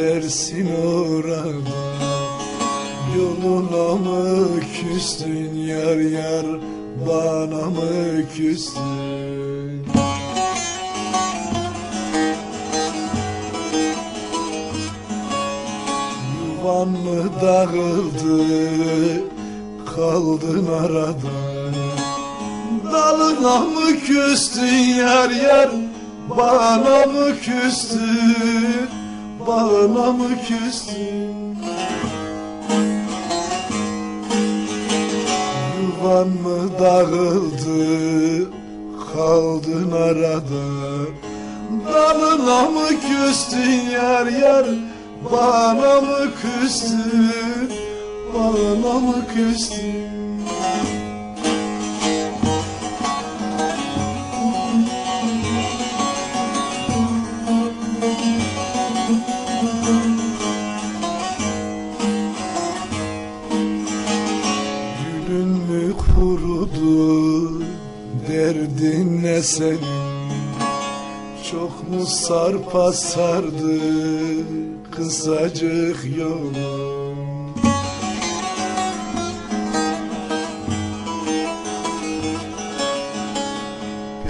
tersin orada Yoluna mı küstün yar yar bana mı küstün? Yuvan mı dağıldı kaldın arada? Dalına mı küstün yar yar bana mı küstün Bana mı küstün? Yuvan mı dağıldı? Kaldın arada. Dalına mı küstün yar yar? Bana mı küstün? Bana mı küstün Senin Çok mu sarpa sardı Kısacık yolum?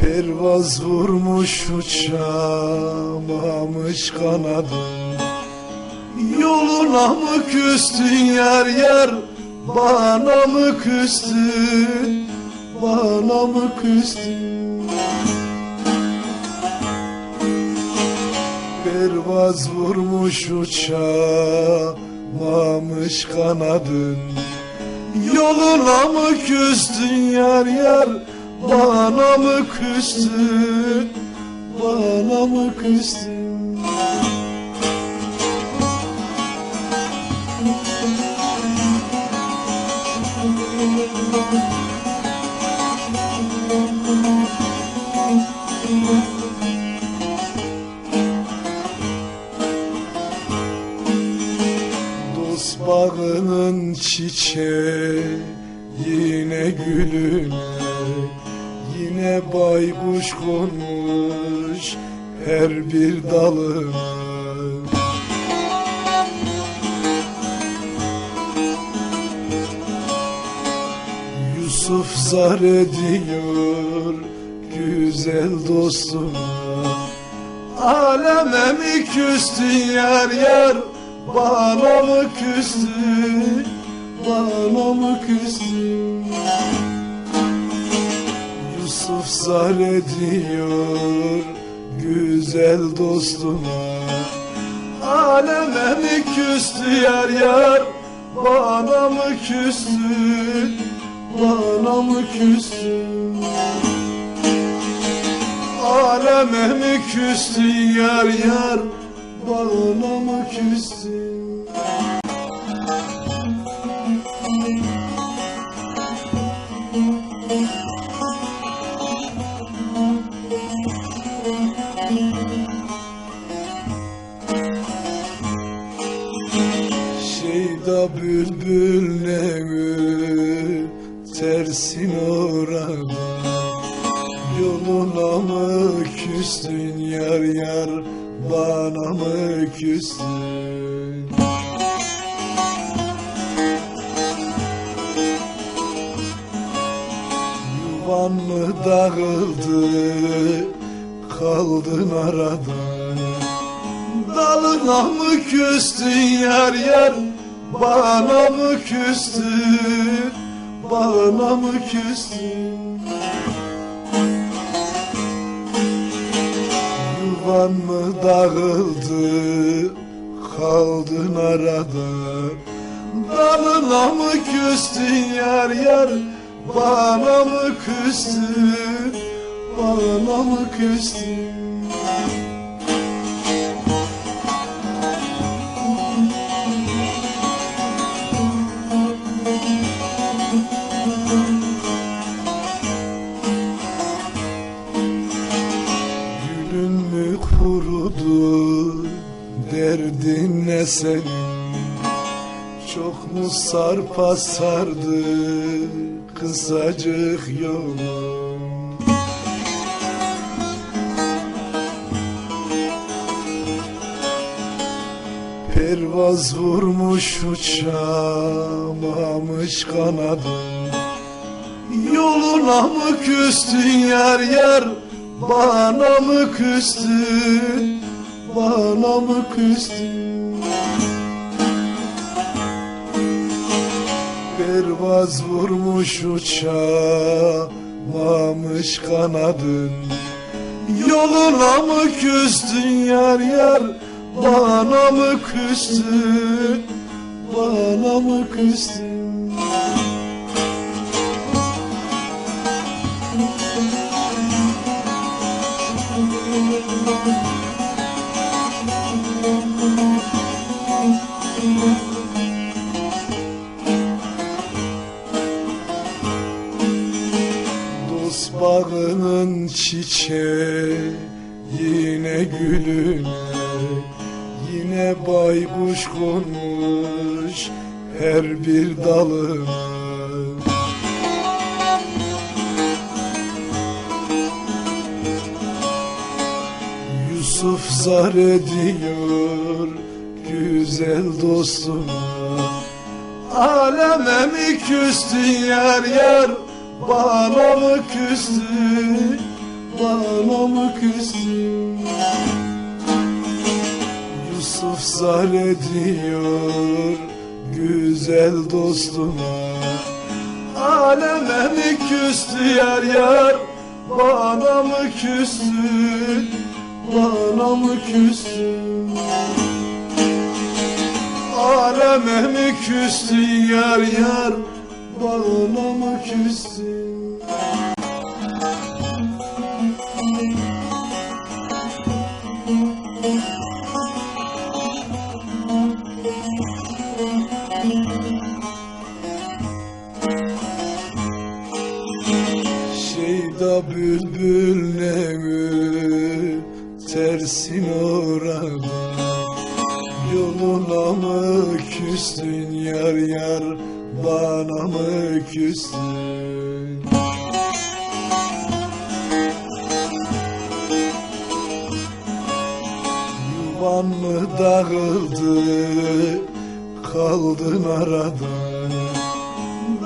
Pervaz vurmuş uçamamış kanadım. Yoluna mı küstün yar yar? Bana mı küstün? Bana mı küstün Pervaz vurmuş uçamamış kanadın. Yoluna mı küstün yar yar Bana mı küstün? Bana mı küstün bağının çiçeği yine gülüne Yine baykuş konmuş her bir dalına. Yusuf zar ediyor güzel dostuma Aleme mi küstün yar yar Bana mı küstün? Bana mı küstün? Yusuf zar ediyor Güzel dostuma. Aleme mi küstü yar yar? Bana mı küstün? Bana mı küstün? Aleme mi küstün yar yar Mı küstün Şeyda bülbül ne tersin orada Yoluna mı küstün yar yar Bana mı küstün? Yuvan mı dağıldı Kaldın arada Dalına mı küstün yar yar Bana mı küstün? Bana mı küstün Yuvan mı dağıldı Kaldın arada? Dalına mı küstün yar yar Bana mı küstün? Bana mı küstün sarpa sardı kısacık yolu Pervaz vurmuş uçamamış kanadı Yoluna mı küstün yer yer Bana mı küstün? Bana mı küstün? Pervaz vurmuş uçamamış kanadın. Yoluna mı küstün yar yar Bana mı küstün? Bana mı küstün çiçeği yine gülüne Yine baykuş konmuş her bir dalına Yusuf zar ediyor güzel dostuna Aleme mi küstün yar yar Bana mı küstün Mı küstün Yusuf zar ediyor Güzel dostuma. Aleme mi küstü yar yar Bana mı küstün Bana mı küstün Aleme mi küstün yar yar Bana mı küstün Şeyda bülbül ne mi tersin orada Yoluna mı küstün yar yar Bana mı küstün? Yuvan mı dağıldı Kaldın arada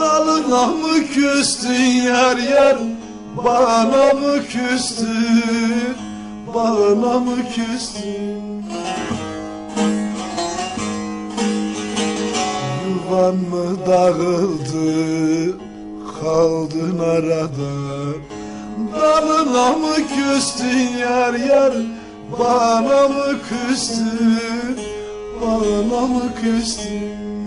Dalına mı küstün yar yar Bana mı küstün? Bana mı küstün? Yuvan mı dağıldı? Kaldın arada. Dalına mı küstün yar yar? Bana mı küstün? Bana mı küstün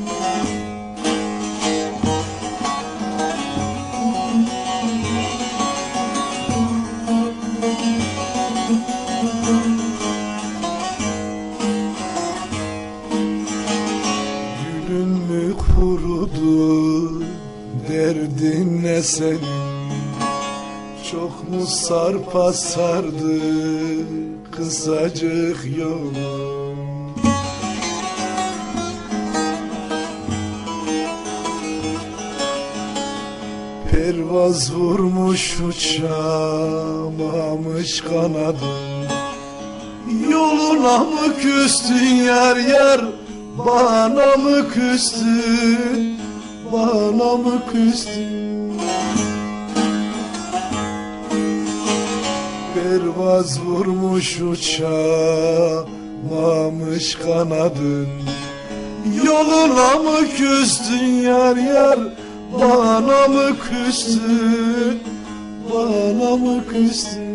Senin Çok mu sarpa sardı Kısacık yolun Pervaz vurmuş uçamamış kanadım Yoluna mı küstün yar yar Bana mı küstün Bana mı küstün Pervaz vurmuş uçamamış kanadın. Yoluna mı küstün yar yar Bana mı küstün? Bana mı küstün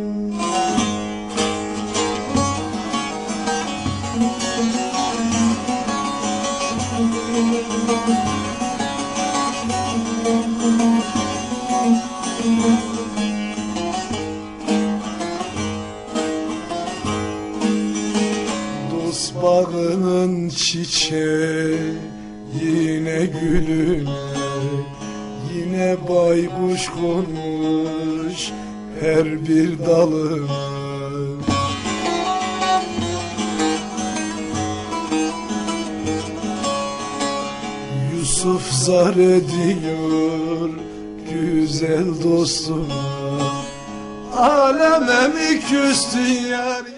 çiçeği yine gülüne Yine baykuş konmuş her bir dalına. Yusuf zar ediyor güzel dostuma Aleme mi küstün yar